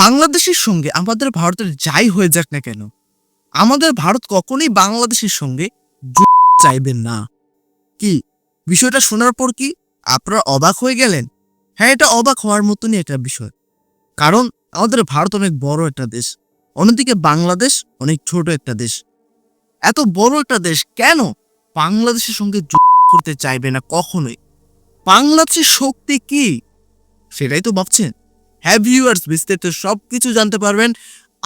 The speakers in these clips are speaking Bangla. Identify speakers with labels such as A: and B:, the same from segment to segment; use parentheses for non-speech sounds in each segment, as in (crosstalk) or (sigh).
A: বাংলাদেশের সঙ্গে আমাদের ভারতের যাই হয়ে যাক না কেন আমাদের ভারত কখনোই বাংলাদেশের সঙ্গে চাইবেন না কি বিষয়টা শোনার পর কি আপনারা অবাক হয়ে গেলেন হ্যাঁ এটা অবাক হওয়ার মতনই এটা বিষয় কারণ আমাদের ভারত অনেক বড় একটা দেশ অন্যদিকে বাংলাদেশ অনেক ছোট একটা দেশ এত বড় একটা দেশ কেন বাংলাদেশের সঙ্গে করতে চাইবে না কখনোই বাংলাদেশের শক্তি কি সেটাই তো ভাবছেন হ্যাভ ভিউয়ার্স বিস্তারিত সব কিছু জানতে পারবেন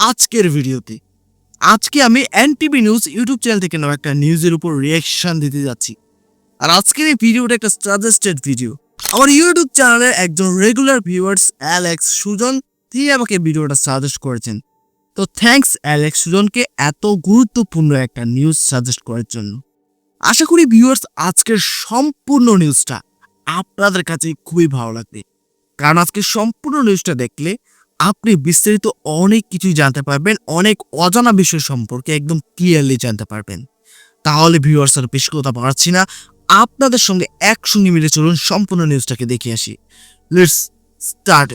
A: আজকের ভিডিওতে আজকে আমি এনটিভি নিউজ ইউটিউব চ্যানেল থেকে নাও একটা নিউজের উপর রিয়েকশন দিতে যাচ্ছি আর আজকের এই ভিডিওটা একটা সাজেস্টেড ভিডিও আমার ইউটিউব চ্যানেলে একজন রেগুলার ভিউয়ার্স অ্যালেক্স সুজন তিনি আমাকে ভিডিওটা সাজেস্ট করেছেন তো থ্যাংকস অ্যালেক্স সুজনকে এত গুরুত্বপূর্ণ একটা নিউজ সাজেস্ট করার জন্য আশা করি ভিউয়ার্স আজকের সম্পূর্ণ নিউজটা আপনাদের কাছে খুবই ভালো লাগবে কারণ আজকে সম্পূর্ণ নিউজটা দেখলে আপনি বিস্তারিত অনেক কিছুই জানতে পারবেন অনেক অজানা বিষয় সম্পর্কে একদম ক্লিয়ারলি জানতে পারবেন তাহলে ভিউয়ার্স আর বেশি কথা পারছি না আপনাদের সঙ্গে একসঙ্গে মিলে চলুন সম্পূর্ণ নিউজটাকে দেখে আসি লেটস স্টার্ট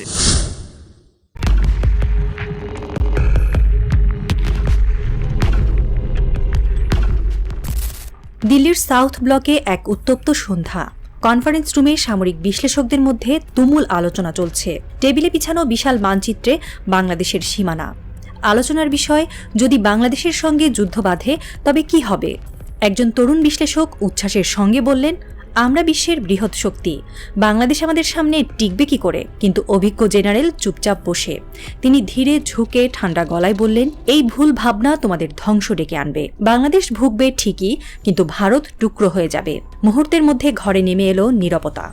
B: দিল্লির সাউথ ব্লকে এক উত্তপ্ত সন্ধ্যা কনফারেন্স রুমে সামরিক বিশ্লেষকদের মধ্যে তুমুল আলোচনা চলছে টেবিলে পিছানো বিশাল মানচিত্রে বাংলাদেশের সীমানা আলোচনার বিষয় যদি বাংলাদেশের সঙ্গে যুদ্ধ বাঁধে তবে কি হবে একজন তরুণ বিশ্লেষক উচ্ছ্বাসের সঙ্গে বললেন আমরা বিশ্বের বৃহৎ শক্তি বাংলাদেশ আমাদের সামনে টিকবে কি করে কিন্তু অভিজ্ঞ জেনারেল চুপচাপ বসে তিনি ধীরে ঝুঁকে ঠান্ডা গলায় বললেন এই ভুল ভাবনা তোমাদের ধ্বংস ডেকে আনবে বাংলাদেশ ভুগবে ঠিকই কিন্তু ভারত টুকরো হয়ে যাবে মুহূর্তের মধ্যে ঘরে নেমে এলো নিরাপত্তা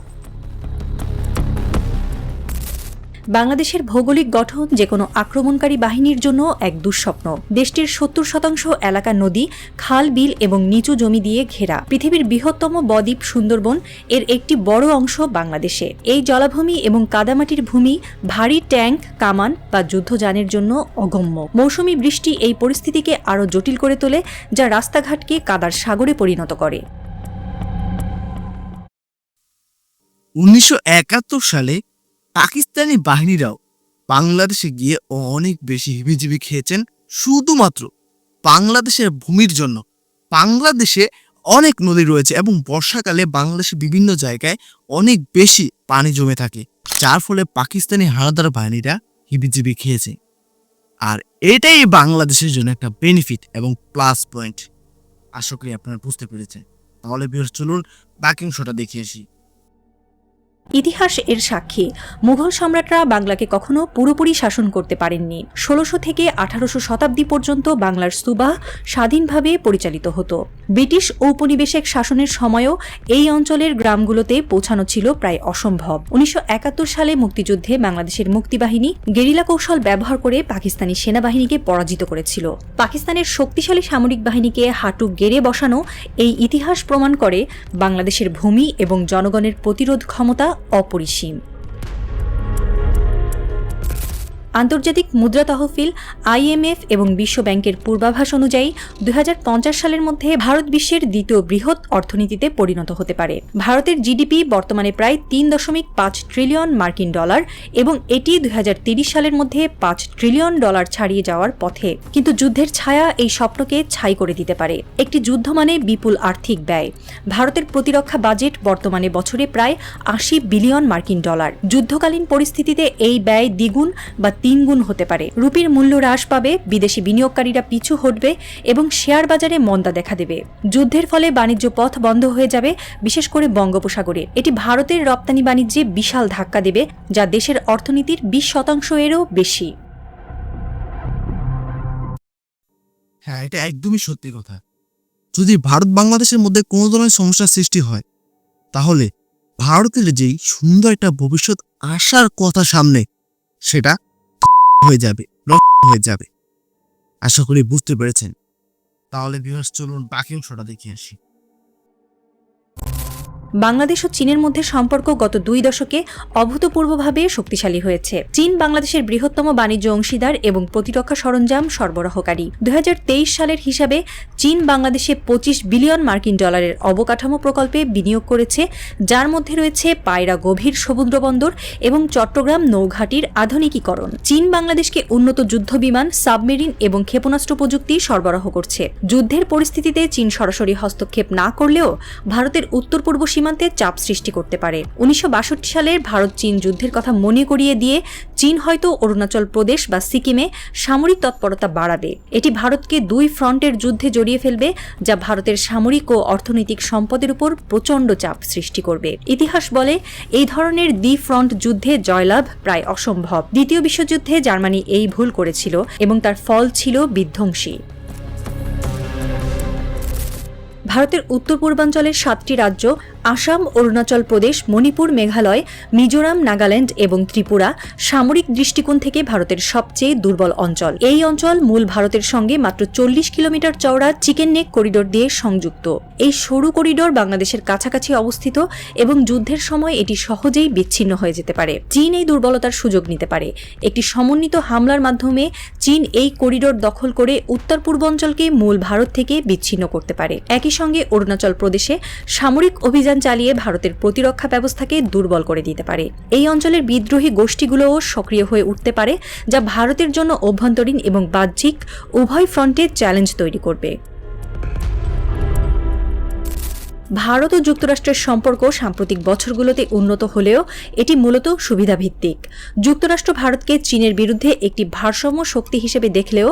B: বাংলাদেশের ভৌগোলিক গঠন যে কোনো আক্রমণকারী বাহিনীর জন্য এক দুঃস্বপ্ন দেশটির সত্তর শতাংশ এলাকা নদী খাল বিল এবং নিচু জমি দিয়ে ঘেরা পৃথিবীর বৃহত্তম বদ্বীপ সুন্দরবন এর একটি বড় অংশ বাংলাদেশে এই জলাভূমি এবং কাদামাটির ভূমি ভারী ট্যাঙ্ক কামান বা যুদ্ধযানের জন্য অগম্য মৌসুমি বৃষ্টি এই পরিস্থিতিকে আরও জটিল করে তোলে যা রাস্তাঘাটকে কাদার সাগরে পরিণত করে
A: উনিশশো সালে পাকিস্তানি বাহিনীরাও বাংলাদেশে গিয়ে অনেক বেশি হিবিজিবি খেয়েছেন শুধুমাত্র বাংলাদেশের ভূমির জন্য বাংলাদেশে অনেক নদী রয়েছে এবং বর্ষাকালে বাংলাদেশের বিভিন্ন জায়গায় অনেক বেশি পানি জমে থাকে যার ফলে পাকিস্তানি হানাদার বাহিনীরা হিবিজিবি খেয়েছে আর এটাই বাংলাদেশের জন্য একটা বেনিফিট এবং প্লাস পয়েন্ট আশা করি আপনারা বুঝতে পেরেছেন তাহলে বেশ চলুন বাকি অংশটা আসি
B: ইতিহাস এর সাক্ষী মুঘল সম্রাটরা বাংলাকে কখনো পুরোপুরি শাসন করতে পারেননি ষোলোশো থেকে আঠারোশো শতাব্দী পর্যন্ত বাংলার সুবাহ স্বাধীনভাবে পরিচালিত হতো ব্রিটিশ ঔপনিবেশিক শাসনের সময়ও এই অঞ্চলের গ্রামগুলোতে পৌঁছানো ছিল প্রায় অসম্ভব উনিশশো সালে মুক্তিযুদ্ধে বাংলাদেশের মুক্তিবাহিনী গেরিলা কৌশল ব্যবহার করে পাকিস্তানি সেনাবাহিনীকে পরাজিত করেছিল পাকিস্তানের শক্তিশালী সামরিক বাহিনীকে হাঁটু গেড়ে বসানো এই ইতিহাস প্রমাণ করে বাংলাদেশের ভূমি এবং জনগণের প্রতিরোধ ক্ষমতা অপরিসীম আন্তর্জাতিক মুদ্রা তহফিল আইএমএফ এবং বিশ্বব্যাংকের পূর্বাভাস অনুযায়ী দুই সালের মধ্যে ভারত বিশ্বের দ্বিতীয় বৃহৎ অর্থনীতিতে পরিণত হতে পারে ভারতের জিডিপি বর্তমানে প্রায় তিন দশমিক পাঁচ ট্রিলিয়ন মার্কিন ডলার এবং এটি দুই সালের মধ্যে পাঁচ ট্রিলিয়ন ডলার ছাড়িয়ে যাওয়ার পথে কিন্তু যুদ্ধের ছায়া এই স্বপ্নকে ছাই করে দিতে পারে একটি যুদ্ধ মানে বিপুল আর্থিক ব্যয় ভারতের প্রতিরক্ষা বাজেট বর্তমানে বছরে প্রায় আশি বিলিয়ন মার্কিন ডলার যুদ্ধকালীন পরিস্থিতিতে এই ব্যয় দ্বিগুণ বা তিনগুণ হতে পারে রুপির মূল্য হ্রাস পাবে বিদেশি বিনিয়োগকারীরা পিছু হটবে এবং শেয়ার বাজারে মন্দা দেখা দেবে যুদ্ধের ফলে বাণিজ্য পথ বন্ধ হয়ে যাবে বিশেষ করে বঙ্গোপসাগরে এটি ভারতের রপ্তানি বাণিজ্যে বিশাল ধাক্কা দেবে যা দেশের অর্থনীতির বিশ শতাংশ এরও বেশি
A: হ্যাঁ এটা একদমই সত্যি কথা যদি ভারত বাংলাদেশের মধ্যে কোনো ধরনের সমস্যার সৃষ্টি হয় তাহলে ভারতের যেই সুন্দর একটা ভবিষ্যৎ আসার কথা সামনে সেটা হয়ে যাবে হয়ে যাবে আশা করি বুঝতে পেরেছেন তাহলে বিহাস চলুন বাকি অংশটা দেখে আসি
B: বাংলাদেশ ও চীনের মধ্যে সম্পর্ক গত দুই দশকে অভূতপূর্বভাবে শক্তিশালী হয়েছে চীন বাংলাদেশের বৃহত্তম বাণিজ্য অংশীদার এবং প্রতিরক্ষা সরঞ্জাম সরবরাহকারী দুই সালের হিসাবে চীন বাংলাদেশে পঁচিশ বিলিয়ন মার্কিন ডলারের অবকাঠামো প্রকল্পে বিনিয়োগ করেছে যার মধ্যে রয়েছে পায়রা গভীর সমুদ্র বন্দর এবং চট্টগ্রাম নৌঘাটির আধুনিকীকরণ চীন বাংলাদেশকে উন্নত যুদ্ধ বিমান সাবমেরিন এবং ক্ষেপণাস্ত্র প্রযুক্তি সরবরাহ করছে যুদ্ধের পরিস্থিতিতে চীন সরাসরি হস্তক্ষেপ না করলেও ভারতের উত্তর পূর্ব সীমা সীমান্তে চাপ সৃষ্টি করতে পারে উনিশশো সালের ভারত চীন যুদ্ধের কথা মনে করিয়ে দিয়ে চীন হয়তো অরুণাচল প্রদেশ বা সিকিমে সামরিক তৎপরতা বাড়াবে এটি ভারতকে দুই ফ্রন্টের যুদ্ধে জড়িয়ে ফেলবে যা ভারতের সামরিক ও অর্থনৈতিক সম্পদের উপর প্রচণ্ড চাপ সৃষ্টি করবে ইতিহাস বলে এই ধরনের দ্বি ফ্রন্ট যুদ্ধে জয়লাভ প্রায় অসম্ভব দ্বিতীয় বিশ্বযুদ্ধে জার্মানি এই ভুল করেছিল এবং তার ফল ছিল বিধ্বংসী ভারতের উত্তর পূর্বাঞ্চলের সাতটি রাজ্য আসাম অরুণাচল প্রদেশ মণিপুর মেঘালয় মিজোরাম নাগাল্যান্ড এবং ত্রিপুরা সামরিক দৃষ্টিকোণ থেকে ভারতের সবচেয়ে দুর্বল অঞ্চল এই অঞ্চল মূল ভারতের সঙ্গে মাত্র চল্লিশ কিলোমিটার চওড়া চিকেন নেক করিডোর দিয়ে সংযুক্ত এই সরু করিডোর বাংলাদেশের কাছাকাছি অবস্থিত এবং যুদ্ধের সময় এটি সহজেই বিচ্ছিন্ন হয়ে যেতে পারে চীন এই দুর্বলতার সুযোগ নিতে পারে একটি সমন্বিত হামলার মাধ্যমে চীন এই করিডোর দখল করে উত্তর পূর্বাঞ্চলকে মূল ভারত থেকে বিচ্ছিন্ন করতে পারে একই সঙ্গে অরুণাচল প্রদেশে সামরিক অভিযান অভিযান চালিয়ে ভারতের প্রতিরক্ষা ব্যবস্থাকে দুর্বল করে দিতে পারে এই অঞ্চলের বিদ্রোহী গোষ্ঠীগুলোও সক্রিয় হয়ে উঠতে পারে যা ভারতের জন্য অভ্যন্তরীণ এবং বাহ্যিক উভয় ফ্রন্টে চ্যালেঞ্জ তৈরি করবে ভারত ও যুক্তরাষ্ট্রের সম্পর্ক সাম্প্রতিক বছরগুলোতে উন্নত হলেও এটি মূলত সুবিধাভিত্তিক যুক্তরাষ্ট্র ভারতকে চীনের বিরুদ্ধে একটি ভারসাম্য শক্তি হিসেবে দেখলেও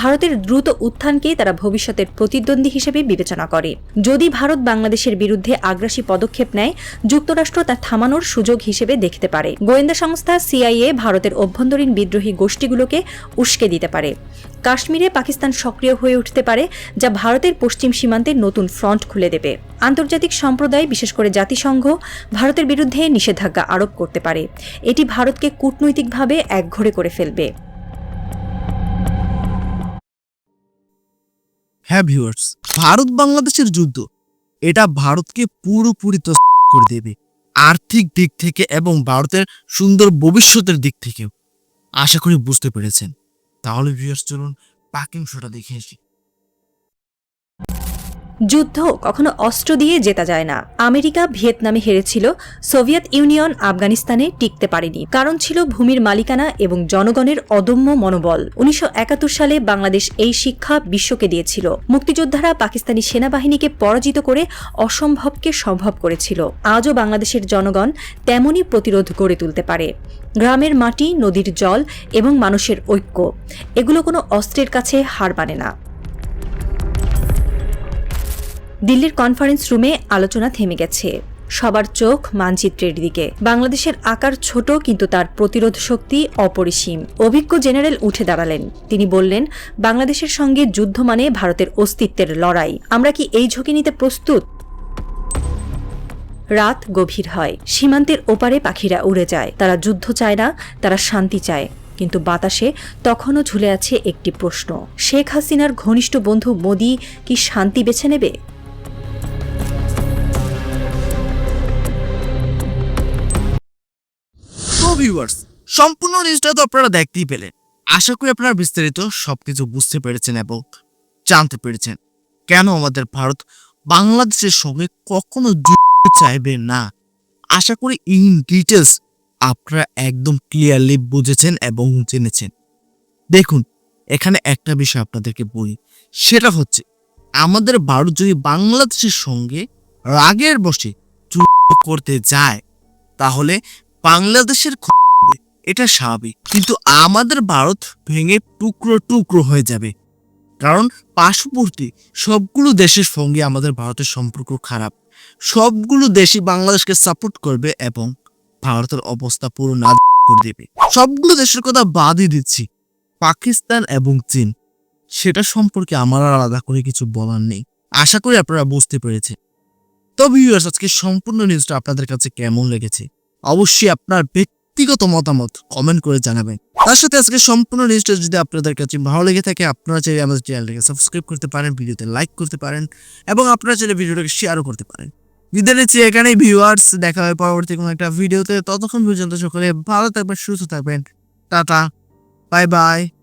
B: ভারতের দ্রুত উত্থানকে তারা ভবিষ্যতের প্রতিদ্বন্দ্বী হিসেবে বিবেচনা করে যদি ভারত বাংলাদেশের বিরুদ্ধে আগ্রাসী পদক্ষেপ নেয় যুক্তরাষ্ট্র তা থামানোর সুযোগ হিসেবে দেখতে পারে গোয়েন্দা সংস্থা সিআইএ ভারতের অভ্যন্তরীণ বিদ্রোহী গোষ্ঠীগুলোকে উস্কে দিতে পারে কাশ্মীরে পাকিস্তান সক্রিয় হয়ে উঠতে পারে যা ভারতের পশ্চিম সীমান্তে নতুন ফ্রন্ট খুলে দেবে আন্তর্জাতিক সম্প্রদায় বিশেষ করে জাতিসংঘ ভারতের বিরুদ্ধে নিষেধাজ্ঞা আরোপ করতে পারে এটি ভারতকে কূটনৈতিকভাবে একঘরে করে ফেলবে
A: হ্যাঁ ভারত বাংলাদেশের যুদ্ধ এটা ভারতকে পুরোপুরি (laughs) করে দেবে আর্থিক দিক থেকে এবং ভারতের সুন্দর ভবিষ্যতের দিক থেকেও আশা করি বুঝতে পেরেছেন তাহলে ভিউয়ার্স চলুন পাকিং শোটা দেখে আসি
B: যুদ্ধ কখনো অস্ত্র দিয়ে জেতা যায় না আমেরিকা ভিয়েতনামে হেরেছিল সোভিয়েত ইউনিয়ন আফগানিস্তানে টিকতে পারেনি কারণ ছিল ভূমির মালিকানা এবং জনগণের অদম্য মনোবল উনিশশো সালে বাংলাদেশ এই শিক্ষা বিশ্বকে দিয়েছিল মুক্তিযোদ্ধারা পাকিস্তানি সেনাবাহিনীকে পরাজিত করে অসম্ভবকে সম্ভব করেছিল আজও বাংলাদেশের জনগণ তেমনই প্রতিরোধ গড়ে তুলতে পারে গ্রামের মাটি নদীর জল এবং মানুষের ঐক্য এগুলো কোনো অস্ত্রের কাছে হার মানে না দিল্লির কনফারেন্স রুমে আলোচনা থেমে গেছে সবার চোখ মানচিত্রের দিকে বাংলাদেশের আকার ছোট কিন্তু তার প্রতিরোধ শক্তি অপরিসীম অভিজ্ঞ জেনারেল উঠে দাঁড়ালেন তিনি বললেন বাংলাদেশের সঙ্গে যুদ্ধ মানে ভারতের অস্তিত্বের লড়াই আমরা কি এই ঝুঁকি নিতে প্রস্তুত রাত গভীর হয় সীমান্তের ওপারে পাখিরা উড়ে যায় তারা যুদ্ধ চায় না তারা শান্তি চায় কিন্তু বাতাসে তখনও ঝুলে আছে একটি প্রশ্ন শেখ হাসিনার ঘনিষ্ঠ বন্ধু মোদি কি শান্তি বেছে নেবে
A: তো ভিউয়ার্স সম্পূর্ণ নিউজটা তো আপনারা দেখতেই পেলেন আশা করি আপনারা বিস্তারিত সব কিছু বুঝতে পেরেছেন এবং জানতে পেরেছেন কেন আমাদের ভারত বাংলাদেশের সঙ্গে কখনো চাইবে না আশা করি ইন ডিটেলস আপনারা একদম ক্লিয়ারলি বুঝেছেন এবং জেনেছেন দেখুন এখানে একটা বিষয় আপনাদেরকে বলি সেটা হচ্ছে আমাদের ভারত যদি বাংলাদেশের সঙ্গে রাগের বসে করতে যায় তাহলে বাংলাদেশের এটা স্বাভাবিক কিন্তু আমাদের ভারত ভেঙে টুকরো টুকরো হয়ে যাবে কারণ পার্শ্ববর্তী সবগুলো দেশের সঙ্গে আমাদের ভারতের সম্পর্ক খারাপ সবগুলো দেশই বাংলাদেশকে সাপোর্ট করবে এবং ভারতের অবস্থা পুরো না করে দেবে সবগুলো দেশের কথা বাদই দিচ্ছি পাকিস্তান এবং চীন সেটা সম্পর্কে আমার আর আলাদা করে কিছু বলার নেই আশা করি আপনারা বুঝতে পেরেছেন তবে ইউএস আজকে সম্পূর্ণ নিউজটা আপনাদের কাছে কেমন লেগেছে অবশ্যই আপনার ব্যক্তিগত মতামত কমেন্ট করে জানাবেন তার সাথে আজকে সম্পূর্ণ নিউজটা যদি আপনাদের কাছে ভালো লেগে থাকে আপনারা চাইলে আমাদের চ্যানেলটাকে সাবস্ক্রাইব করতে পারেন ভিডিওতে লাইক করতে পারেন এবং আপনারা চাইলে ভিডিওটাকে শেয়ারও করতে পারেন বিদায় নিচ্ছি এখানে ভিউয়ার্স দেখা হয় পরবর্তী কোনো একটা ভিডিওতে ততক্ষণ পর্যন্ত সকলে ভালো থাকবেন সুস্থ থাকবেন টাটা বাই বাই